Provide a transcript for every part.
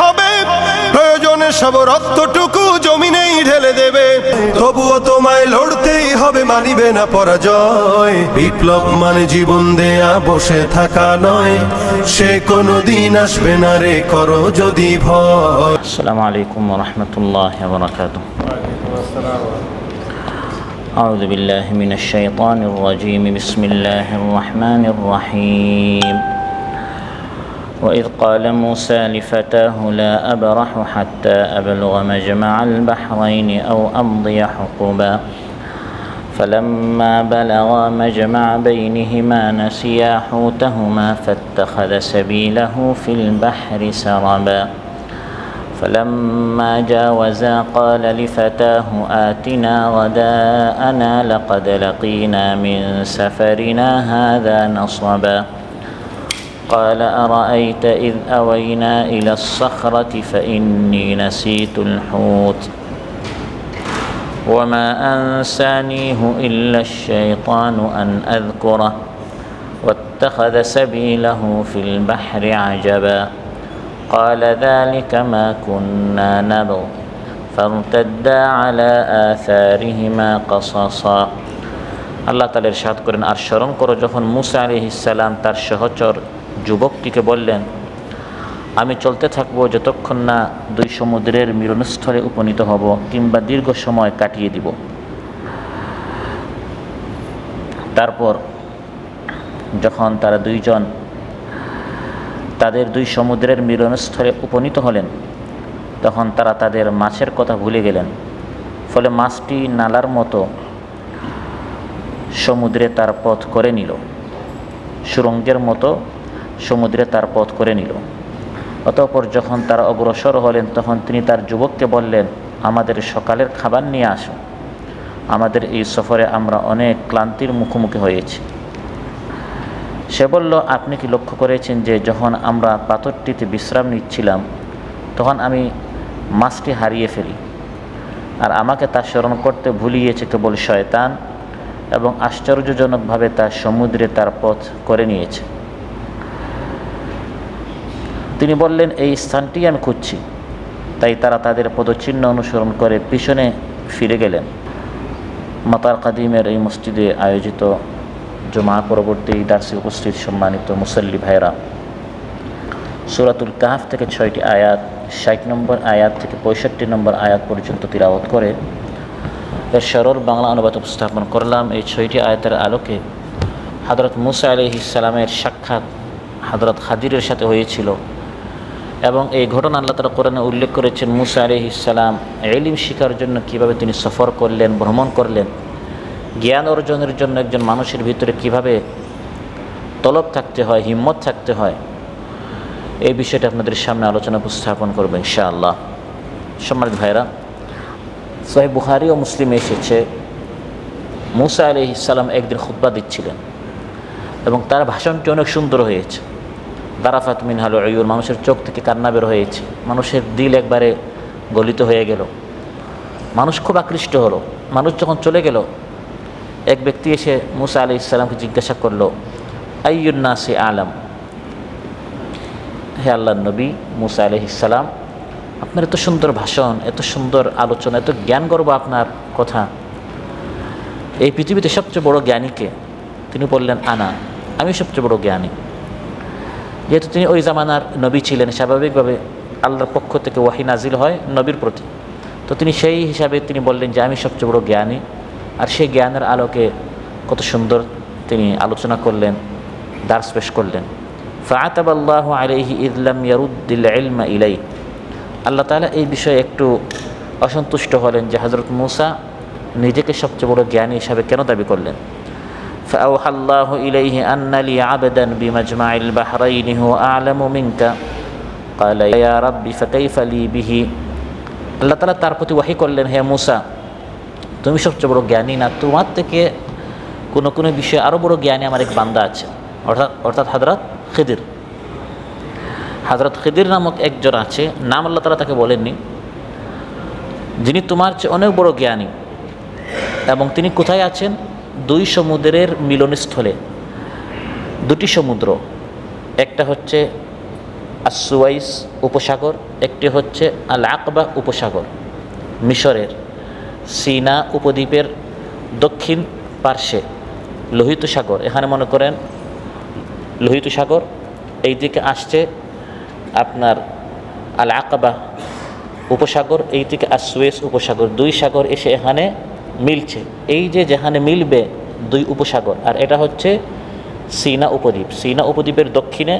হবে প্রয়োজনে সব রক্তটুকু জমিনেই ঢেলে দেবে তবুও তোমায় লড়তেই হবে মানিবে না পরাজয় বিপ্লব মানে জীবন দেয়া বসে থাকা নয় সে কোনো দিন আসবে না রে করো যদি ভয় السلام عليكم ورحمة الله وبركاته أعوذ بالله من الشيطان الرجيم بسم الله الرحمن الرحيم وإذ قال موسى لفتاه لا أبرح حتى أبلغ مجمع البحرين أو أمضي حقبا. فلما بلغا مجمع بينهما نسيا حوتهما فاتخذ سبيله في البحر سربا. فلما جاوزا قال لفتاه آتنا غداءنا لقد لقينا من سفرنا هذا نصبا. قال أرأيت إذ أوينا إلى الصخرة فإني نسيت الحوت وما أنسانيه إلا الشيطان أن أذكره واتخذ سبيله في البحر عجبا قال ذلك ما كنا نبغ فارتدا على آثارهما قصصا আল্লাহ তালের সাদ করেন আর স্মরণ করো যখন মুসা আলি ইসাল্লাম তার সহচর যুবকটিকে বললেন, আমি চলতে থাকব যতক্ষণ না দুই সমুদ্রের মিলনস্থলে উপনীত হব কিংবা দীর্ঘ সময় কাটিয়ে দিব। তারপর যখন তারা দুইজন, তাদের দুই সমুদ্রের মিলনস্থলে উপনীত হলেন, তখন তারা তাদের মাছের কথা ভুলে গেলেন। ফলে মাছটি নালার মতো সমুদ্রে তার পথ করে নিল, সুরঙ্গের মতো সমুদ্রে তার পথ করে নিল। অতঃপর যখন তারা অগ্রসর হলেন, তখন তিনি তার যুবককে বললেন, আমাদের সকালের খাবার নিয়ে আসো। আমাদের এই সফরে আমরা অনেক ক্লান্তির মুখোমুখি হয়েছি। সে বলল, আপনি কি লক্ষ্য করেছেন যে যখন আমরা পাথরটিতে বিশ্রাম নিচ্ছিলাম, তখন আমি মাছটি হারিয়ে ফেলি। আর আমাকে তা স্মরণ করতে ভুলিয়েছে কেবল শয়তান এবং আশ্চর্যজনকভাবে তা সমুদ্রে তার পথ করে নিয়েছে। তিনি বললেন, এই স্থানটি আমি খুঁজছি। তাই তারা তাদের পদচিহ্ন অনুসরণ করে পিছনে ফিরে গেলেন। মাতার কাদিমের এই মসজিদে আয়োজিত জমা পরবর্তী দার্সে উপস্থিত সম্মানিত মুসল্লি ভাইরা সুরাতুল কাহাফ থেকে ছয়টি আয়াত, ষাট নম্বর আয়াত থেকে পঁয়ষট্টি নম্বর আয়াত পর্যন্ত তিলাওয়াত করে এর সরল বাংলা অনুবাদ উপস্থাপন করলাম। এই ছয়টি আয়াতের আলোকে হজরত মুসা আলি ইসালামের সাক্ষাৎ হজরত খাদিরের সাথে হয়েছিল। এবং এই ঘটনা আল্লাহ তালা কোরআনে উল্লেখ করেছেন, মুসা আলি ইসালাম এলিম শিকার জন্য কীভাবে তিনি সফর করলেন, ভ্রমণ করলেন, জ্ঞান অর্জনের জন্য একজন মানুষের ভিতরে কীভাবে তলব থাকতে হয়, হিম্মত থাকতে হয়, এই বিষয়টা আপনাদের সামনে আলোচনা উপস্থাপন করব ইনশাআল্লাহ। সম্মানিত ভাইরা সাহেব বুহারি ও মুসলিমে এসেছে, মুসা আলি ইসালাম একদিন খুদ্া দিচ্ছিলেন এবং তার ভাষণটি অনেক সুন্দর হয়েছে। দারাফাত মিনহাল অয়ুর মানুষের চোখ থেকে কান্না বের হয়েছে। মানুষের দিল একবারে গলিত হয়ে গেল। মানুষ খুব আকৃষ্ট হলো। মানুষ যখন চলে গেল, এক ব্যক্তি এসে মুসা আলি ইসলামকে জিজ্ঞাসা করল আইয়ুন্নাসি আলম? হে আল্লাহ নবী মুসা আলি ইসালাম আপনার এত সুন্দর ভাষণ, এত সুন্দর আলোচনা, এত জ্ঞান গর্ব আপনার কথা। এই পৃথিবীতে সবচেয়ে বড় জ্ঞানীকে তিনি বললেন, আনা। আমি সবচেয়ে বড় জ্ঞানী। যেহেতু তিনি ওই জামানার নবী ছিলেন, স্বাভাবিকভাবে আল্লাহর পক্ষ থেকে ওয়াহি নাজিল হয় নবীর প্রতি। তো তিনি সেই হিসাবে তিনি বললেন যে, আমি সবচেয়ে বড় জ্ঞানী। আর সেই জ্ঞানের আলোকে কত সুন্দর তিনি আলোচনা করলেন, দার্স পেশ করলেন। ফাআতাব আল্লাহ আলহি ইদলাম ইয়ারুদ্দিল ইলমা ইলাই আল্লাহ তালা এই বিষয়ে একটু অসন্তুষ্ট হলেন যে হজরত মুসা নিজেকে সবচেয়ে বড় জ্ঞানী হিসাবে কেন দাবি করলেন? فأوحى الله إليه أن لي عبدا بمجمع البحرين هو أعلم منك قال يا رب فكيف لي به আল্লাহ তালা তার প্রতি ওয়াহি করলেন হে মুসা তুমি সবচেয়ে বড় জ্ঞানী না তোমার থেকে কোনো কোনো বিষয়ে আরও বড় জ্ঞানী আমার এক বান্দা আছে অর্থাৎ অর্থাৎ হাজরত খিদির হাজরত খিদির নামক একজন আছে নাম আল্লাহ তালা তাকে বলেননি যিনি তোমার চেয়ে অনেক বড় জ্ঞানী এবং তিনি কোথায় আছেন দুই সমুদ্রের মিলনস্থলে। দুটি সমুদ্র, একটা হচ্ছে আসুয়াইস উপসাগর, একটি হচ্ছে আল আকবা উপসাগর, মিশরের সিনা উপদ্বীপের দক্ষিণ পার্শ্বে লোহিত সাগর। এখানে মনে করেন লোহিত সাগর, এই দিকে আসছে আপনার আল আকবা উপসাগর, এই দিকে আসুয়েস উপসাগর। দুই সাগর এসে এখানে মিলছে। এই যে যেখানে মিলবে দুই উপসাগর, আর এটা হচ্ছে সিনা উপদ্বীপ। সিনা উপদ্বীপের দক্ষিণে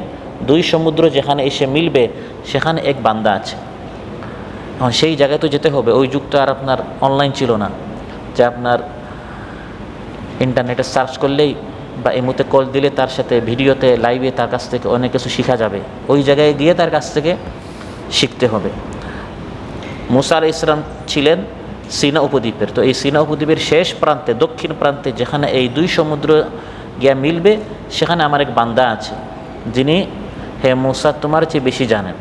দুই সমুদ্র যেখানে এসে মিলবে, সেখানে এক বান্দা আছে। এখন সেই জায়গায় তো যেতে হবে, ওই যুগ তো আর আপনার অনলাইন ছিল না, যে আপনার ইন্টারনেটে সার্চ করলেই বা এই মুহূর্তে কল দিলে তার সাথে ভিডিওতে লাইভে তার কাছ থেকে অনেক কিছু শেখা যাবে। ওই জায়গায় গিয়ে তার কাছ থেকে শিখতে হবে। মুসা আলাই ইসলাম ছিলেন সিনা উপদ্বীপের। তো এই সিনা উপদ্বীপের শেষ প্রান্তে, দক্ষিণ প্রান্তে যেখানে এই দুই সমুদ্র গিয়া মিলবে, সেখানে আমার এক বান্দা আছে, যিনি হে মুসা, তোমার চেয়ে বেশি জানেন।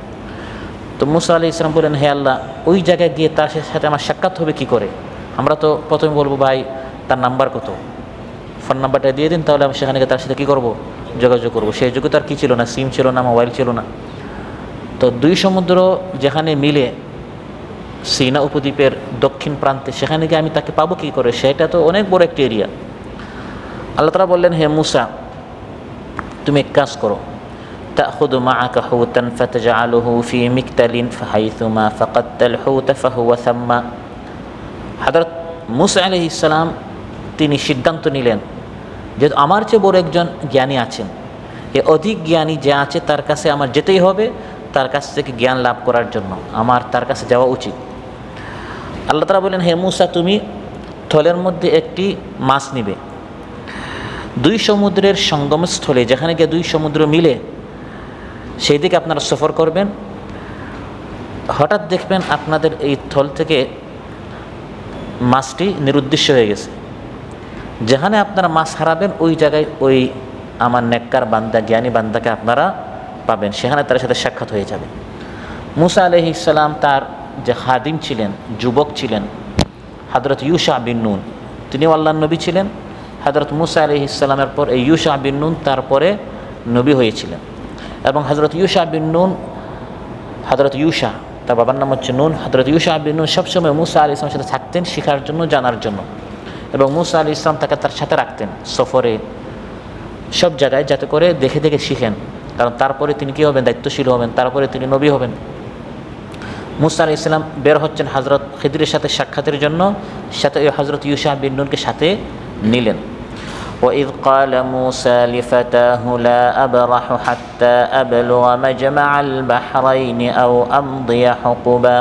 তো মুসা আলি ইসলাম বললেন, হে আল্লাহ, ওই জায়গায় গিয়ে তার সাথে আমার সাক্ষাৎ হবে কি করে? আমরা তো প্রথমে বলব, ভাই, তার নাম্বার কত? ফোন নাম্বারটা দিয়ে দিন, তাহলে আমি সেখানে গিয়ে তার সাথে কী করব? যোগাযোগ করব। সেই যুগে তো আর কী ছিল না? সিম ছিল না, মোবাইল ছিল না। তো দুই সমুদ্র যেখানে মিলে সিনা উপদ্বীপের দক্ষিণ প্রান্তে সেখানে গিয়ে আমি তাকে পাবো কী করে সেটা তো অনেক বড় একটি এরিয়া আল্লাহ তালা বললেন হে মুসা তুমি এক কাজ করো تأخذ معك حوتا فتجعله في مكتل فحيثما فقدت الحوت فهو ثم হযরত মুসা আলাইহিস সালাম তিনি সিদ্ধান্ত নিলেন যে আমার চেয়ে বড় একজন জ্ঞানী আছেন এ অধিক জ্ঞানী যে আছে তার কাছে আমার যেতেই হবে তার কাছ থেকে জ্ঞান লাভ করার জন্য আমার তার কাছে যাওয়া উচিত আল্লাহ তালা বলেন, হে মুসা, তুমি থলের মধ্যে একটি মাছ নিবে। দুই সমুদ্রের সঙ্গমস্থলে যেখানে গিয়ে দুই সমুদ্র মিলে, সেই দিকে আপনারা সফর করবেন। হঠাৎ দেখবেন আপনাদের এই থল থেকে মাছটি নিরুদ্দেশ্য হয়ে গেছে। যেখানে আপনারা মাছ হারাবেন, ওই জায়গায় ওই আমার নেককার বান্দা, জ্ঞানী বান্দাকে আপনারা পাবেন। সেখানে তার সাথে সাক্ষাৎ হয়ে যাবে। মুসা আলহি ইসলাম তার যে হাদিম ছিলেন, যুবক ছিলেন হজরত ইউসা বিন নুন, তিনিও আল্লাহ নবী ছিলেন। হজরত মুসা আলহি ইসলামের পর এই ইউসা বিন নুন তারপরে নবী হয়েছিলেন। এবং হজরত ইউসা বিন নুন হজরত ইউসা, তার বাবার নাম হচ্ছে নুন হজরত ইউসা বিন নুন সবসময় মুসা আলি ইসলামের সাথে থাকতেন শেখার জন্য, জানার জন্য। এবং মুসা আলি ইসলাম তাকে তার সাথে রাখতেন, সফরে, সব জায়গায় যাতে করে দেখে দেখে শিখেন। কারণ তারপরে তিনি কী হবেন, দায়িত্বশীল হবেন, তারপরে তিনি নবী হবেন। মুসা আলি ইসলাম বের হচ্ছেন হজরত খিদিরের সাথে সাক্ষাতের জন্য সাথে ওই হজরত ইউসা বিন নুনকে সাথে নিলেন وإذ قال موسى لفتاه لا أبرح حتى أبلغ مجمع البحرين أو أمضي حقبا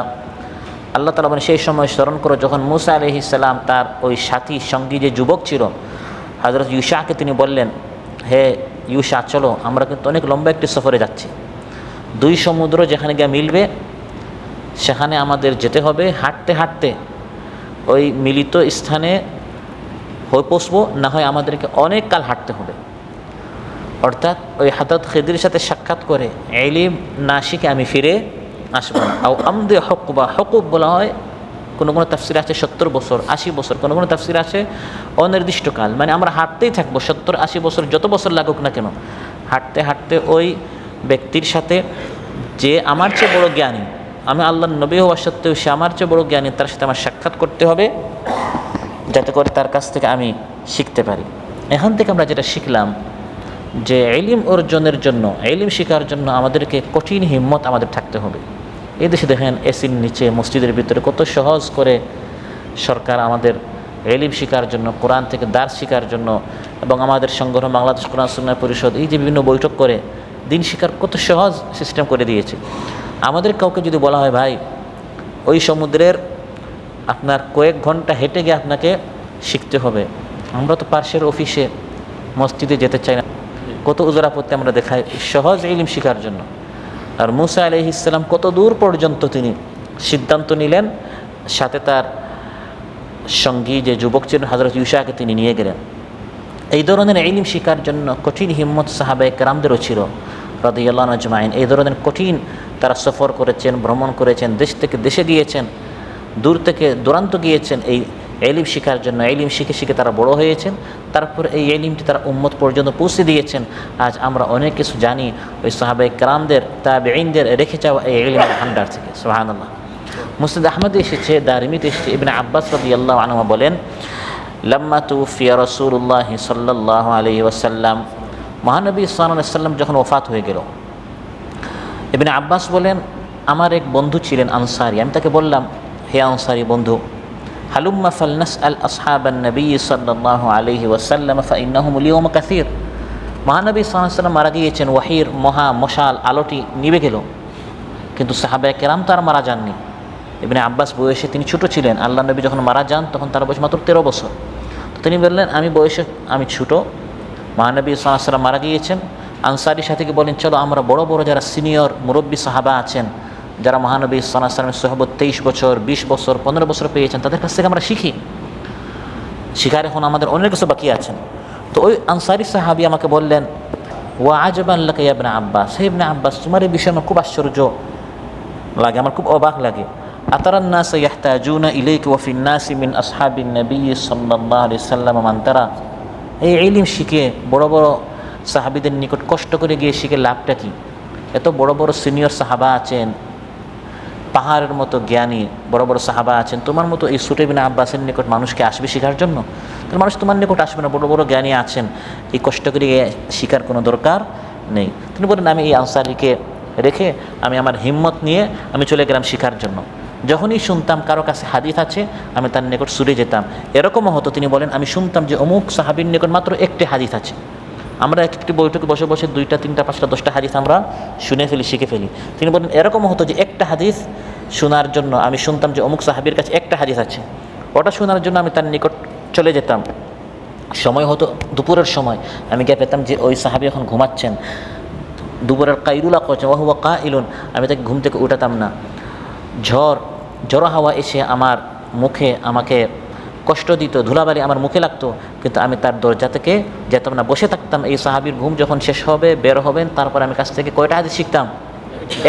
আল্লাহ তালা মানে সেই সময় স্মরণ করো যখন মুসা আলহি সাল্লাম তার ওই সাথী সঙ্গী যে যুবক ছিল হজরত ইউসাকে তিনি বললেন হে ইউসা চলো আমরা কিন্তু অনেক লম্বা একটি সফরে যাচ্ছি দুই সমুদ্র যেখানে গিয়ে মিলবে সেখানে আমাদের যেতে হবে, হাঁটতে হাঁটতে ওই মিলিত স্থানে হয়ে পৌঁছবো, না হয় আমাদেরকে অনেক কাল হাঁটতে হবে। অর্থাৎ ওই হাতত খেদির সাথে সাক্ষাৎ করে এলিম না শিখে আমি ফিরে আসব। না আও আমদে হকুবা হকুব বলা হয়, কোনো কোনো তাফসির আছে সত্তর বছর, আশি বছর, কোনো কোনো তাফসির আছে অনির্দিষ্টকাল মানে আমরা হাঁটতেই থাকব, সত্তর, আশি বছর যত বছর লাগুক না কেন। হাঁটতে হাঁটতে ওই ব্যক্তির সাথে যে আমার চেয়ে বড় জ্ঞানী আমি আল্লাহ নবী হওয়া সত্ত্বেও সে আমার চেয়ে বড় জ্ঞানী, তার সাথে আমার সাক্ষাৎ করতে হবে, যাতে করে তার কাছ থেকে আমি শিখতে পারি। এখান থেকে আমরা যেটা শিখলাম যে এলিম অর্জনের জন্য এলিম শেখার জন্য আমাদেরকে কঠিন হিম্মত আমাদের থাকতে হবে। এই দেশে দেখেন এসির নিচে, মসজিদের ভিতরে কত সহজ করে সরকার আমাদের এলিম শেখার জন্য, কোরআন থেকে দার শেখার জন্য এবং আমাদের সংগ্রহ বাংলাদেশ কোরআন সুন্না পরিষদ, এই যে বিভিন্ন বৈঠক করে দিন শেখার কত সহজ সিস্টেম করে দিয়েছে। আমাদের কাউকে যদি বলা হয়, ভাই, ওই সমুদ্রের আপনার কয়েক ঘণ্টা হেঁটে গিয়ে আপনাকে শিখতে হবে। আমরা তো পার্শ্বের অফিসে, মসজিদে যেতে চাই না। কত উজরাপত্তি আমরা দেখাই সহজ ইলিম শেখার জন্য। আর মুসা আলহ ইসলাম কত দূর পর্যন্ত তিনি সিদ্ধান্ত নিলেন, সাথে তার সঙ্গী যে যুবক ছিলেন হজরত ইউসাকে তিনি নিয়ে গেলেন। এই ধরনের ইলিম শেখার জন্য কঠিন হিম্মত সাহাবে কেরামদেরও ছিল। রদিয়াল্লাহ নজমাইন এই ধরনের কঠিন তারা সফর করেছেন, ভ্রমণ করেছেন, দেশ থেকে দেশে গিয়েছেন, দূর থেকে দূরান্ত গিয়েছেন, এই এলিম শিখার জন্য, এলিম শিখে শিখে তারা বড় হয়েছেন, তারপর এই এলিমটি তারা উম্মত পর্যন্ত পৌঁছে দিয়েছেন। আজ আমরা অনেক কিছু জানি, ওই সাহাবে কালামদের তাবেইনদের রেখে যাওয়া এই এলিমের ভান্ডার থেকে, সুবহানাল্লাহ। মুসলিদ আহমদ এসেছে, দারিমিতে এসেছে, ইবনে আব্বাস রাদিয়াল্লাহু আনহু বলেন, লম্মা তুফিয়া রাসূলুল্লাহ সাল্লাল্লাহু আলাইহি ওয়াসাল্লাম মহানবী সাল্লাম যখন ওফাত হয়ে গেল, ইবনে আব্বাস বলেন, আমার এক বন্ধু ছিলেন আনসারি। আমি তাকে বললাম, হে আনসারি বন্ধু, হালুম্মা ফালনাস আল আসহাবান নবী সাল্লাল্লাহু আলাইহি ওয়াসাল্লাম, ফাইন্নাহুম লিয়াউমা কাসীর। মহানবী সাল্লাম মারা গিয়েছেন, ওয়াহির মহা মশাল আলোটি নিভে গেল। কিন্তু সাহাবায়ে কেরাম তো আর মারা যাননি। ইবনে আব্বাস বয়সে তিনি ছোট ছিলেন। আল্লাহ নবী যখন মারা যান, তখন তার বয়স মাত্র তেরো বছর। তো তিনি বললেন, আমি বয়সে, আমি ছোট মহানবী সাল্লাম মারা গিয়েছেন। আনসারির সাথে বলেন, চলো আমরা বড় বড় যারা সিনিয়র, মুরব্বী সাহাবা আছেন, যারা মহানবী সাল্লামের সহবত তেইশ বছর, বিশ বছর, পনেরো বছর পেয়েছেন, তাদের কাছ থেকে আমরা শিখি। শিখার এখন আমাদের অনেক কিছু বাকি আছেন তো ওই আনসারি সাহাবি আমাকে বললেন ও আজবাল্লাকে ইবনে আব্বাস। হে ইবনে আব্বাস, তোমার এই বিষয়ে আমার খুব আশ্চর্য লাগে, আমার খুব অবাক লাগে। আতারান্নাস ইয়াহতাজুনা ইলাইকা ওয়া নাসি মিন আসহাবিন নবী সাল্লাল্লাহু আলাইহি সাল্লাম মান এই ইলম শিখে বড় বড় সাহাবিদের নিকট কষ্ট করে গিয়ে শিখে লাভটা কি? এত বড় বড় সিনিয়র সাহাবা আছেন, পাহাড়ের মতো জ্ঞানী, বড় বড় সাহাবা আছেন, তোমার মতো এই সুটেবিন আব্বাসের নিকট মানুষকে আসবে শেখার জন্য? তাহলে মানুষ তোমার নিকট আসবে না, বড় বড় জ্ঞানী আছেন, এই কষ্ট করে শিখার কোনো দরকার নেই। তিনি বলেন, আমি এই আনসারিকে রেখে আমি আমার হিম্মত নিয়ে আমি চলে গেলাম শিখার জন্য। যখনই শুনতাম কারও কাছে হাদিস আছে, আমি তার নিকট সুরে যেতাম। এরকমও হতো, তিনি বলেন, আমি শুনতাম যে অমুক সাহাবির নিকট মাত্র একটি হাদিস আছে। আমরা এক একটি বৈঠকে বসে বসে দুইটা, তিনটা, পাঁচটা, দশটা হাদিস আমরা শুনে ফেলি, শিখে ফেলি। তিনি বলেন, এরকমও হতো যে একটা হাদিস শোনার জন্য আমি শুনতাম যে অমুক সাহাবির কাছে একটা হাদিস আছে। ওটা শোনার জন্য আমি তার নিকট চলে যেতাম। সময় হতো, দুপুরের সময়। আমি গিয়ে পেতাম যে ওই সাহাবি এখন ঘুমাচ্ছেন। দুপুরের কাইরুলা করছেন ওহুয়া কা ইলুন আমি তাকে ঘুম থেকে উঠাতাম না। ঝড় জড়ো হাওয়া এসে আমার মুখে আমাকে কষ্ট দিত, ধুলাবালি আমার মুখে লাগতো, কিন্তু আমি তার দরজা থেকে যেতাম না, বসে থাকতাম। এই সাহাবির ঘুম যখন শেষ হবে, বের হবেন, তারপর আমি কাছ থেকে কয়টা হাদিস শিখতাম?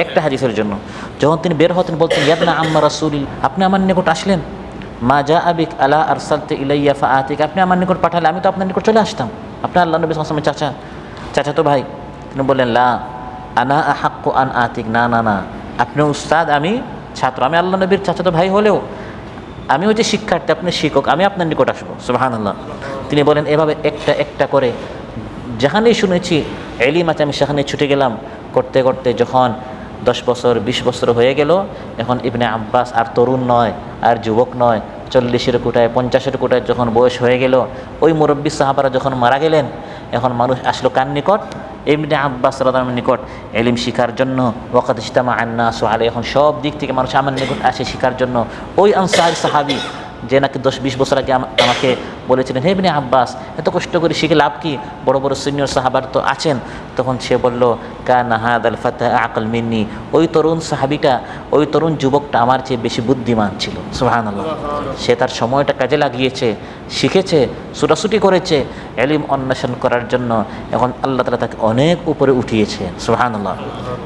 একটা হাদিসের জন্য। যখন তিনি বের হতেন, বলতেন ইয়াদনা আম্মা রাসুল আপনি আমার নিকট আসলেন? মা যা আবিক আলা আরসালতে ইলাইয়া ফা আতিক আপনি আমার নিকট পাঠালে, আমি তো আপনার নিকট চলে আসতাম। আপনি আল্লাহ নবী আসলামের চাচা চাচা তো ভাই। তিনি বললেন, লা, আনা আহাক্কু আন আতিক, না না না। আপনি উস্তাদ, আমি ছাত্র, আমি আল্লাহ নবীর চাচাতো ভাই হলেও আমি হচ্ছে শিক্ষার্থী, আপনি শিক্ষক, আমি আপনার নিকট আসব। সুবাহান আল্লাহ তিনি বলেন, এভাবে একটা একটা করে যেখানেই শুনেছি, এলিম আছে, আমি সেখানে ছুটে গেলাম। করতে করতে যখন দশ বছর, বিশ বছর হয়ে গেল, এখন ইবনে আব্বাস আর তরুণ নয়, আর যুবক নয়, চল্লিশের কোটায়, পঞ্চাশের কোটায় যখন বয়স হয়ে গেল, ওই মুরব্বী সাহাবারা যখন মারা গেলেন, এখন মানুষ আসলো কার নিকট? ইবনে আব্বাস রাদার নিকট এলিম শিখার জন্য ওকাত ইস্তামা আন্না সোহালে এখন সব দিক থেকে মানুষ আমার নিকট আসে শিখার জন্য। ওই আনসার সাহাবি যে নাকি দশ বিশ বছর আগে আমা- আমাকে বলেছিলেন, হে ইবনে আব্বাস, এত কষ্ট করে শিখে লাভ কি? বড় বড় সিনিয়র সাহাবার তো আছেন। তখন সে বলল কা নাহাদ আল ফাতাহ আকল মিন্নি, ওই তরুণ সাহাবিটা, ওই তরুণ যুবকটা আমার চেয়ে বেশি বুদ্ধিমান ছিল। সুহান আল্লাহ সে তার সময়টা কাজে লাগিয়েছে, শিখেছে ছুটাছুটি করেছে, এলিম অন্বেষণ করার জন্য এখন আল্লাহ তালা তাকে অনেক উপরে উঠিয়েছে। সুহান আল্লাহ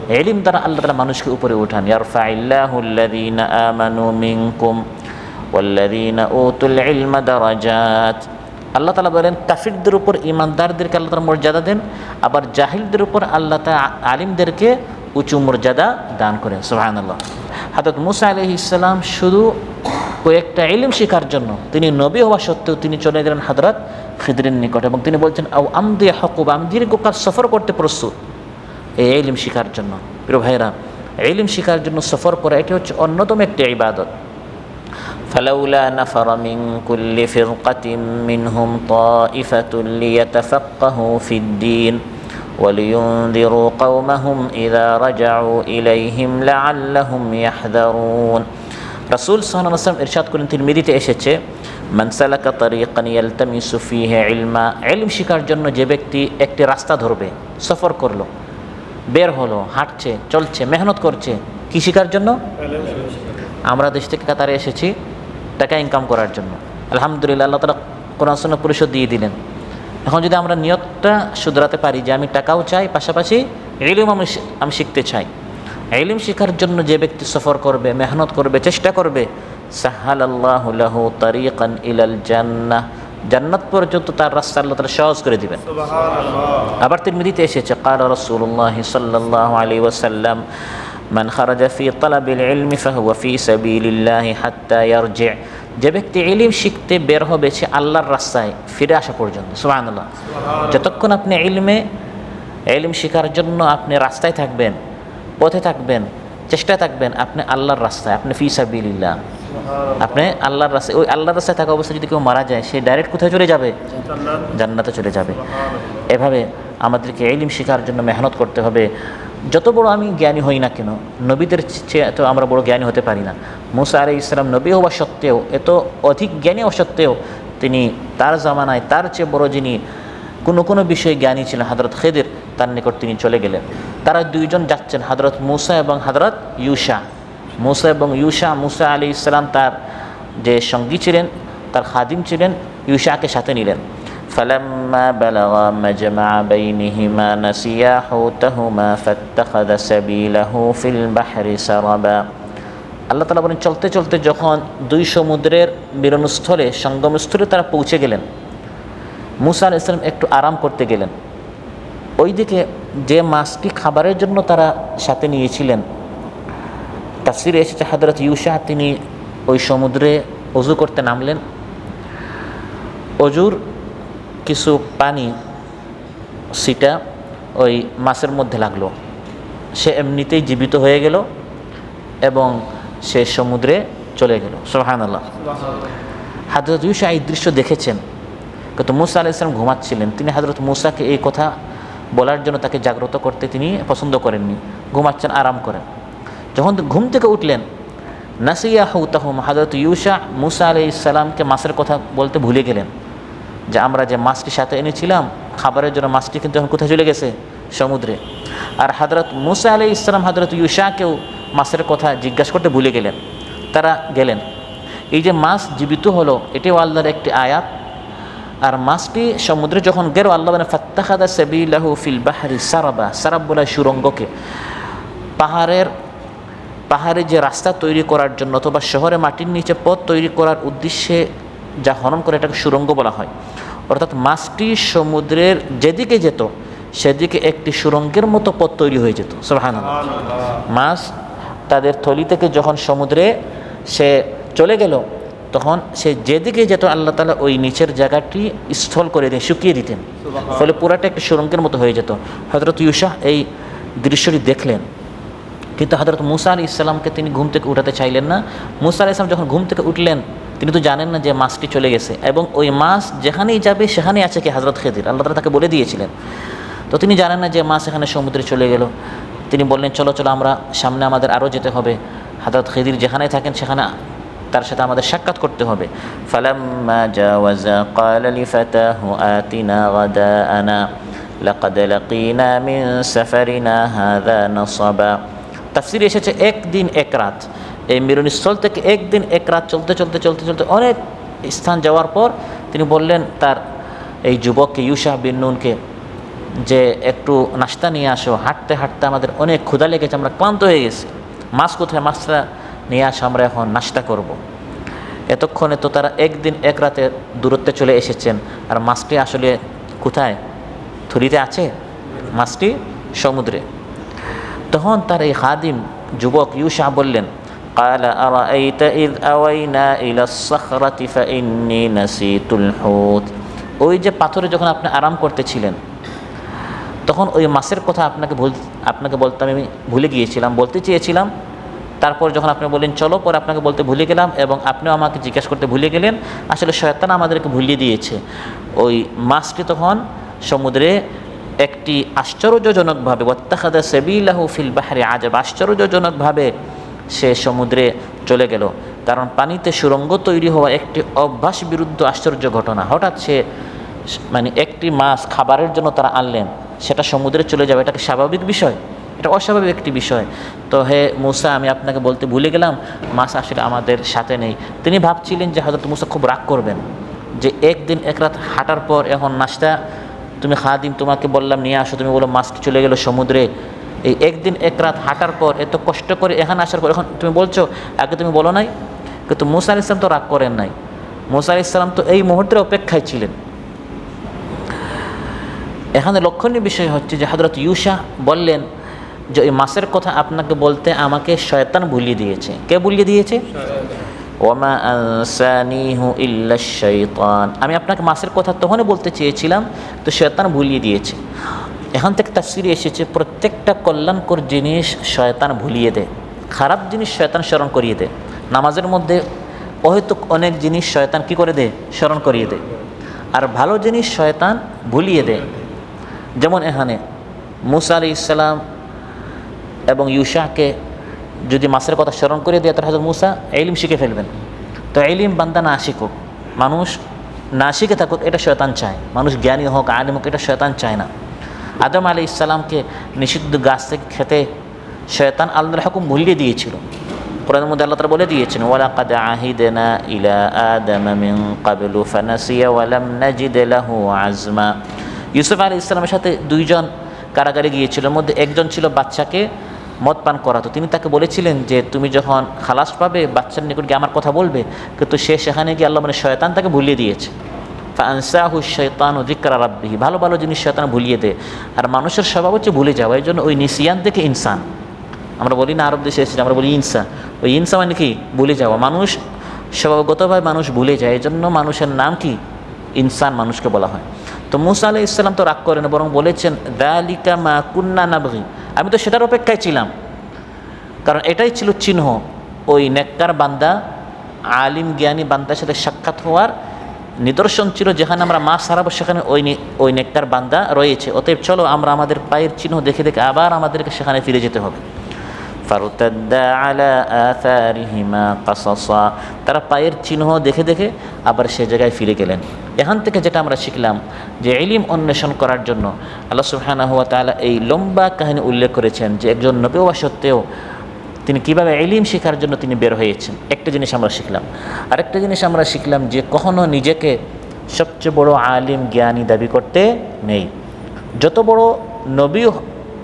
এলিম দ্বারা আল্লাহ তালা মানুষকে উপরে উঠান। ইয়ারফা ইল্লাহুল্লাযীনা আমানু মিনকুম। আল্লাহ তালা বলেন, কাফিরদের উপর ইমানদারদেরকে আল্লাহ তালা মর্যাদা দেন, আবার জাহিলদের উপর আল্লাহ তা আলিমদেরকে উঁচু মর্যাদা দান করেন। সোহান আল্লাহ হাতত মুসা আলহ ইসলাম শুধু কয়েকটা ইলিম শিখার জন্য, তিনি নবী হওয়া সত্ত্বেও তিনি চলে গেলেন হাদরাত খিদরের নিকট এবং তিনি বলছেন আউ আমদি হকুব আমি দীর্ঘকাল সফর করতে প্রস্তুত। এই এলিম শিখার জন্য। প্রিয় ভাইরা এলিম শিখার জন্য সফর করা এটি হচ্ছে অন্যতম একটি ইবাদত। فلولا نفر من كل فرقة منهم طائفة ليتفقهوا في الدين ولينذروا قومهم إذا رجعوا إليهم لعلهم يحذرون رسول صلى الله عليه وسلم إرشاد করেন তিরমিজিতে এসেছে মান সালাকা তারিকান ইয়ালতামিসু ফিহি ইলমা ইলম শিকার জন্য যে ব্যক্তি একটি রাস্তা ধরবে সফর করলো বের হলো হাঁটছে চলছে মেহনত করছে কি শিকার জন্য আমরা দেশ থেকে কাতারে এসেছি টাকা ইনকাম করার জন্য। আলহামদুলিল্লাহ আল্লাহ তালা কোরআন পরিশোধ দিয়ে দিলেন। এখন যদি আমরা নিয়তটা শুধরাতে পারি যে আমি টাকাও চাই পাশাপাশি এলিম আমি আমি শিখতে চাই। এলিম শেখার জন্য যে ব্যক্তি সফর করবে মেহনত করবে চেষ্টা করবে সাহাল আল্লাহ ইলাল জান্নাহ জান্নাত পর্যন্ত তার রাস্তা আল্লাহ তালা সহজ করে দিবেন। আবার তিনি এসেছে কার রসুল্লাহ সাল্লাহ আলী ওয়াসাল্লাম মান খারাজা ফি তালাবিল ইলমি ফাহুয়া ফি সাবিলিল্লাহি হাত্তা ইয়ারজি। যে ব্যক্তি ইলিম শিখতে বের হবে সে আল্লাহর রাস্তায় ফিরে আসা পর্যন্ত। সুবহানাল্লাহ। যতক্ষণ আপনি ইলমে এলিম শেখার জন্য আপনি রাস্তায় থাকবেন পথে থাকবেন চেষ্টায় থাকবেন আপনি আল্লাহর রাস্তায় আপনি ফি সাবিলিল্লাহ। আপনি আল্লাহর রাস্তায় ওই আল্লাহর রাস্তায় থাকা অবস্থায় যদি কেউ মারা যায় সে ডাইরেক্ট কোথায় চলে যাবে? জান্নাতে। চলে যাবে। এভাবে আমাদেরকে এলিম শেখার জন্য মেহনত করতে হবে। যত বড় আমি জ্ঞানী হই না কেন, নবীদের চেয়ে এত আমরা বড় জ্ঞানী হতে পারি না। মুসা আলি ইসলাম নবী হওয়া সত্ত্বেও, এত অধিক জ্ঞানী হওয়া সত্ত্বেও, তিনি তার জামানায় তার চেয়ে বড় যিনি কোনো কোনো বিষয়ে জ্ঞানী ছিলেন হাজরত খেদের, তার নিকট তিনি চলে গেলেন। তারা দুইজন যাচ্ছেন হাজরত মুসা এবং হাজরত ইউসা। মুসা এবং ইউসা, মুসা আলী ইসলাম তার যে সঙ্গী ছিলেন, তার খাদিম ছিলেন, ইউসাকে সাথে নিলেন। فلما بلغا مجمع بينهما نسيا حوتهما فاتخذ سبيله في البحر سربا আল্লাহ তালা বলেন চলতে চলতে যখন দুই সমুদ্রের মিলনস্থলে সঙ্গমস্থলে তারা পৌঁছে গেলেন মুসা আল ইসলাম একটু আরাম করতে গেলেন ওইদিকে যে মাছটি খাবারের জন্য তারা সাথে নিয়েছিলেন তাফসিরে এসেছে হাজরত ইউসা তিনি ওই সমুদ্রে অজু করতে নামলেন অজুর কিছু পানি সিটা ওই মাছের মধ্যে লাগল। সে এমনিতেই জীবিত হয়ে গেল এবং সে সমুদ্রে চলে গেল। সোহান আল্লাহ হাজরত ইউসা এই দৃশ্য দেখেছেন। কিন্তু মুসা আলাহ ইসলাম ঘুমাচ্ছিলেন। তিনি হাজরত মুসাকে এই কথা বলার জন্য তাকে জাগ্রত করতে তিনি পছন্দ করেননি। ঘুমাচ্ছেন, আরাম করেন। যখন ঘুম থেকে উঠলেন নাসিয়া হৌতাহম হাজরত ইউসা মুসা আলি ইসালামকে মাছের কথা বলতে ভুলে গেলেন। যে আমরা যে মাছটি সাথে এনেছিলাম, খাবারের জন্য মাছটি কিন্তু এখন কোথায় চলে গেছে? সমুদ্রে। আর হাজরত মুসা আলি ইসলাম হাজরত ইউসাকেও মাছের কথা জিজ্ঞাসা করতে ভুলে গেলেন। তারা গেলেন। এই যে মাছ জীবিত হলো, এটিও আল্লাহর একটি আয়াত। আর মাছটি সমুদ্রে যখন গেল, আল্লাহ মানে ফাত্তাহাদা সাবিলাহু ফিল বাহারি সারাবা। সারাব বলা সুরঙ্গকে। পাহাড়ের, পাহাড়ে যে রাস্তা তৈরি করার জন্য অথবা শহরে মাটির নিচে পথ তৈরি করার উদ্দেশ্যে যা হনন করে এটাকে সুরঙ্গ বলা হয়। অর্থাৎ মাছটি সমুদ্রের যেদিকে যেত সেদিকে একটি সুরঙ্গের মতো পথ তৈরি হয়ে যেত। সোহান মাছ তাদের থলি থেকে যখন সমুদ্রে সে চলে গেল তখন সে যেদিকে যেত আল্লাহ তালা ওই নিচের জায়গাটি স্থল করে দিয়ে শুকিয়ে দিতেন। ফলে পুরাটা একটা সুরঙ্গের মতো হয়ে যেত। হজরত ইউসাহ এই দৃশ্যটি দেখলেন। কিন্তু হজরত মুসা আলি ইসলামকে তিনি ঘুম থেকে উঠাতে চাইলেন না। মুসা আলি ইসলাম যখন ঘুম থেকে উঠলেন তিনি তো জানেন না যে মাছটি চলে গেছে এবং ওই মাছ যেখানেই যাবে সেখানেই আছে কি হজরত খেদির আল্লাহ তালা তাকে বলে দিয়েছিলেন তো তিনি জানেন না যে মাছ এখানে সমুদ্রে চলে গেল তিনি বললেন চলো চলো আমরা সামনে আমাদের আরও যেতে হবে হজরত খেদির যেখানে থাকেন সেখানে তার সাথে আমাদের সাক্ষাৎ করতে হবে ফালাম্মা জাওয়াজা قال لفتاه آتنا غداءنا لقد لقينا من سفرنا هذا نصبا তাফসিরে এসেছে একদিন এক রাত এই মিলনস্থল থেকে একদিন, এক রাত চলতে চলতে চলতে চলতে অনেক স্থান যাওয়ার পর তিনি বললেন তার এই যুবককে ইউসা বিন নুনকে যে একটু নাস্তা নিয়ে আসো, হাঁটতে হাঁটতে আমাদের অনেক ক্ষুধা লেগেছে, আমরা ক্লান্ত হয়ে গেছি। মাছ কোথায়? মাছটা নিয়ে আসো, আমরা এখন নাস্তা করব। এতক্ষণে তো তারা একদিন, এক রাতে দূরত্বে চলে এসেছেন। আর মাছটি আসলে কোথায়? থলিতে আছে? মাছটি সমুদ্রে। তখন তার এই খাদিম যুবক ইউসা বললেন قال أرأيت إذ أوينا إلى الصخرة فإني نسيت الحوت ওই যে পাথরে যখন আপনি আরাম করতেছিলেন তখন ওই মাছের কথা আপনাকে ভুল আপনাকে বলতে আমি ভুলে গিয়েছিলাম বলতে চেয়েছিলাম তারপর যখন আপনি বললেন চলো পরে আপনাকে বলতে ভুলে গেলাম এবং আপনিও আমাকে জিজ্ঞেস করতে ভুলে গেলেন আসলে শয়তান আমাদেরকে ভুলিয়ে দিয়েছে ওই মাছটি তখন সমুদ্রে একটি আশ্চর্যজনকভাবে ওত্তাখাদা সেবিলাহু ফিল বাহারে আজব আশ্চর্যজনকভাবে সে সমুদ্রে চলে গেল। কারণ পানিতে সুরঙ্গ তৈরি হওয়া একটি অভ্যাস বিরুদ্ধ আশ্চর্য ঘটনা। হঠাৎ সে মানে একটি মাছ খাবারের জন্য তারা আনলেন। সেটা সমুদ্রে চলে যাবে, এটা স্বাভাবিক বিষয়? এটা অস্বাভাবিক একটি বিষয়। তো হে মুসা, আমি আপনাকে বলতে ভুলে গেলাম, মাছ আসলে আমাদের সাথে নেই। তিনি ভাবছিলেন যে হয়তো মুসা খুব রাগ করবেন, যে একদিন এক রাত হাঁটার পর এখন নাস্তা, তুমি খাদিম তোমাকে বললাম, নিয়ে আসো। তুমি বলো মাছটি চলে গেলো সমুদ্রে? এই একদিন, এক রাত হাঁটার পর, এত কষ্ট করে এখানে আসার পর, এখন তুমি বলছো, আগে তুমি বলো নাই? কিন্তু মুসা ইসলাম তো রাগ করেন নাই। মুসা ইসলাম তো এই মুহূর্তের অপেক্ষায় ছিলেন। এখানে লক্ষণীয় বিষয় হচ্ছে যে হজরত ইউসা বললেন যে ওই মাসের কথা আপনাকে বলতে আমাকে শয়তান ভুলিয়ে দিয়েছে। কে ভুলিয়ে দিয়েছে? ইল্লা আমি আপনাকে মাসের কথা তখনই বলতে চেয়েছিলাম, তো শয়তান ভুলিয়ে দিয়েছে। এখান থেকে তাফসিরে এসেছে, প্রত্যেকটা কল্যাণকর জিনিস শয়তান ভুলিয়ে দেয়। খারাপ জিনিস শয়তান স্মরণ করিয়ে দেয়। নামাজের মধ্যে অহেতুক অনেক জিনিস শয়তান কি করে দেয়? স্মরণ করিয়ে দেয়। আর ভালো জিনিস শয়তান ভুলিয়ে দেয়। যেমন এখানে মুসা আলি ইসলাম এবং ইউশাকে যদি মাসের কথা স্মরণ করে দেয়, তাহলে হয়তো মুসা এলিম শিখে ফেলবেন। তো এলিম বান্দা না শিখুক, মানুষ না শিখে থাকুক, এটা শয়তান চায়। মানুষ জ্ঞানী হোক, আলিম হোক, এটা শয়তান চায় না। আদম আলি ইসলামকে নিষিদ্ধ গাছ থেকে খেতে শয়তান আল্লাহর হুকুম ভুলিয়ে দিয়েছিল। কোরআনের মধ্যে আল্লাহ তালা বলে দিয়েছেন, ওয়ালাকাদ আহিদেনা ইলা আদম মিন কাবলু ফানাসিয়া ওয়ালাম নাজিদ লাহু আজমা। ইউসুফ আলী ইসলামের সাথে দুইজন কারাগারে গিয়েছিল মধ্যে একজন ছিল বাচ্চাকে মদ পান করাতো তিনি তাকে বলেছিলেন যে, তুমি যখন খালাস পাবে, বাচ্চার নিকট গিয়ে আমার কথা বলবে, কিন্তু সে সেখানে গিয়ে আল্লাহ মানে শয়তান তাকে ভুলিয়ে দিয়েছে। ফানসাহু শৈতান ও জিক্রা রাব্বিহি। ভালো ভালো জিনিস শয়তান ভুলিয়ে দেয়। আর মানুষের স্বভাব হচ্ছে ভুলে যাওয়া। এই জন্য ওই নিসিয়ান থেকে ইনসান। আমরা বলি, না, আরব দেশে এসেছি। আমরা বলি ইনসা ওই ইনসা মানে কি? ভুলে যাওয়া। মানুষ স্বভাবগতভাবে মানুষ ভুলে যায়। এই জন্য মানুষের নাম কি? ইনসান মানুষকে বলা হয়। তো মুসা আলাহ ইসলাম তো রাগ করেন, বরং বলেছেন, দালিকা মা কুন্না নাবগি। আমি তো সেটার অপেক্ষায় ছিলাম। কারণ এটাই ছিল চিহ্ন। ওই নেককার বান্দা, আলিম জ্ঞানী বান্দার সাথে সাক্ষাৎ হওয়ার নিদর্শন ছিল যেখানে আমরা মাছ হারাবো সেখানে ওই ওই নেককার বান্দা রয়েছে। অতএব চলো আমরা আমাদের পায়ের চিহ্ন দেখে দেখে আবার আমাদেরকে সেখানে ফিরে যেতে হবে। তারা পায়ের চিহ্ন দেখে দেখে আবার সে জায়গায় ফিরে গেলেন। এখান থেকে যেটা আমরা শিখলাম যে এলিম অন্বেষণ করার জন্য আল্লাহ সুবহানাহু ওয়া তাআলা এই লম্বা কাহিনী উল্লেখ করেছেন যে একজন নবী সত্ত্বেও তিনি কীভাবে এলিম শেখার জন্য তিনি বের হয়েছেন? একটা জিনিস আমরা শিখলাম। আরেকটা জিনিস আমরা শিখলাম যে কখনও নিজেকে সবচেয়ে বড় আলিম জ্ঞানী দাবি করতে নেই। যত বড় নবী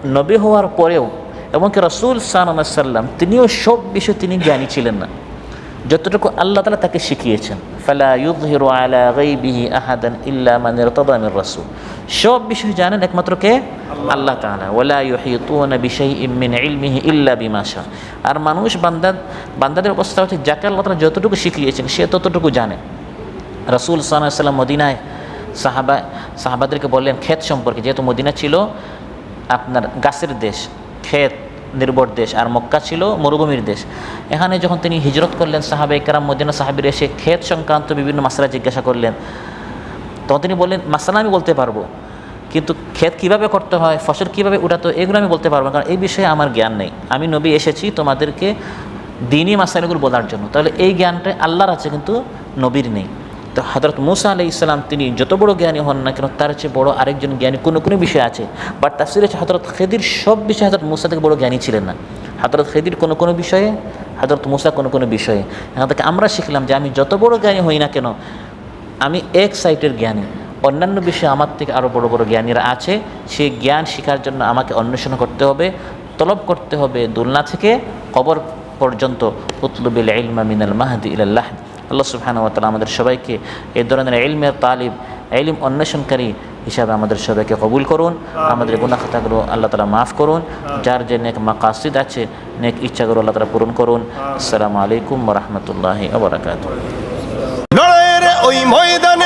নবী হওয়ার পরেও, এমনকি রসুল সাল্লাম তিনিও সব বিষয়ে তিনি জ্ঞানী ছিলেন না। যতটুকু আল্লাহ তালা তাকে শিখিয়েছেন, ফালা ইউযহিরু আলা গাইবিহি আহাদান ইল্লা মান ইরতাদা মির সব বিষয় জানেন একমাত্র কে? আল্লাহ তাআলা। ওয়ালা ইউহিতুনা বিশাইইন মিন ইলমিহি ইল্লা বিমা আর মানুষ বান্দা বান্দাদের অবস্থা হচ্ছে, যাকে আল্লাহ তাআলা যতটুকু শিখিয়েছেন, সে ততটুকু জানে। রাসূল সাল্লাল্লাহু আলাইহি সাল্লাম মদিনায় সাহাবা সাহাবাদেরকে বললেন ক্ষেত সম্পর্কে, যেহেতু মদিনা ছিল আপনার গাছের দেশ ক্ষেত নির্ভর দেশ, আর মক্কা ছিল মরুভূমির দেশ। এখানে যখন তিনি হিজরত করলেন, সাহাবে একরাম মদিনা সাহাবির এসে ক্ষেত সংক্রান্ত বিভিন্ন মাসলা জিজ্ঞাসা করলেন। তখন তিনি বললেন, মাসালা আমি বলতে পারব, কিন্তু ক্ষেত কীভাবে করতে হয়, ফসল কীভাবে উঠাতে এগুলো আমি বলতে পারব কারণ এই বিষয়ে আমার জ্ঞান নেই। আমি নবী এসেছি তোমাদেরকে দিনই মাসালাগুলো বলার জন্য। তাহলে এই জ্ঞানটা আল্লাহর আছে কিন্তু নবীর নেই। হজরত মুসা আলাই ইসলাম তিনি যত বড় জ্ঞানী হন না কেন, তার চেয়ে বড় আরেকজন জ্ঞানী কোনো কোনো বিষয় আছে। বাট তাফসির হচ্ছে হজরত খেদির, সব বিষয়ে হজরত মুসা থেকে বড় জ্ঞানী ছিলেন না। হজরত খেদির কোনো কোনো বিষয়ে হজরত মুসা কোনো কোনো বিষয়ে। এখান থেকে আমরা শিখলাম যে আমি যত বড় জ্ঞানী হই না কেন, আমি এক সাইটের জ্ঞানী। অন্যান্য বিষয়ে আমার থেকে আরও বড় বড় জ্ঞানীরা আছে। সেই জ্ঞান শেখার জন্য আমাকে অন্বেষণ করতে হবে, তলব করতে হবে, দুলনা থেকে কবর পর্যন্ত। উতলুবিল ইলমা মিনাল মাহদি ইলাল্লাহ আল্লাহ সুবহানাহু ওয়া তাআলা আমাদের সবাইকে এ ধরনের এলমের তালিব এলিম অন্বেষণকারী হিসাবে আমাদের সবাইকে কবুল করুন। আমাদের গুনা খাতাগুলো আল্লাহ তালা মাফ করুন। যার যে নেক মাকাসিদ আছে নেক ইচ্ছাগুলো আল্লাহ তালা পূরণ করুন। আসসালামু আলাইকুম রহমতুল্লাহ ওই ময়দানেতে